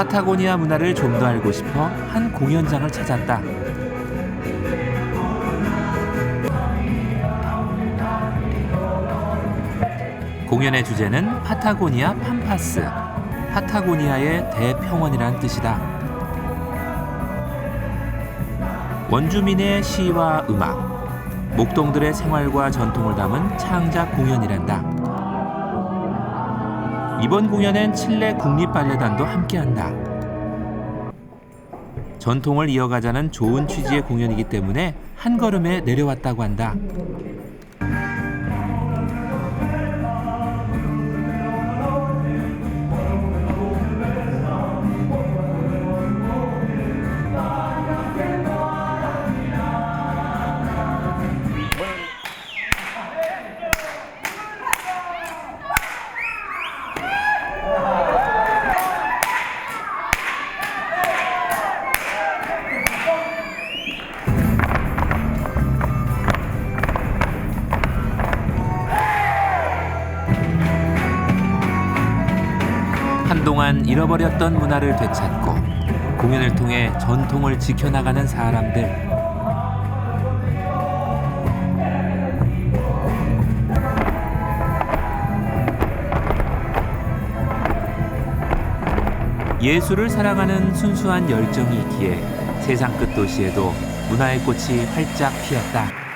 파타고니아 문화를 좀 더 알고 싶어 한 공연장을 찾았다. 공연의 주제는 파타고니아 팜파스. 파타고니아의 대평원이란 뜻이다. 원주민의 시와 음악, 목동들의 생활과 전통을 담은 창작 공연이란다. 이번 공연엔 칠레 국립발레단도 함께한다. 전통을 이어가자는 좋은 취지의 공연이기 때문에 한 걸음에 내려왔다고 한다. 한동안 잃어버렸던 문화를 되찾고 공연을 통해 전통을 지켜나가는 사람들. 예술을 사랑하는 순수한 열정이 있기에 세상 끝 도시에도 문화의 꽃이 활짝 피었다.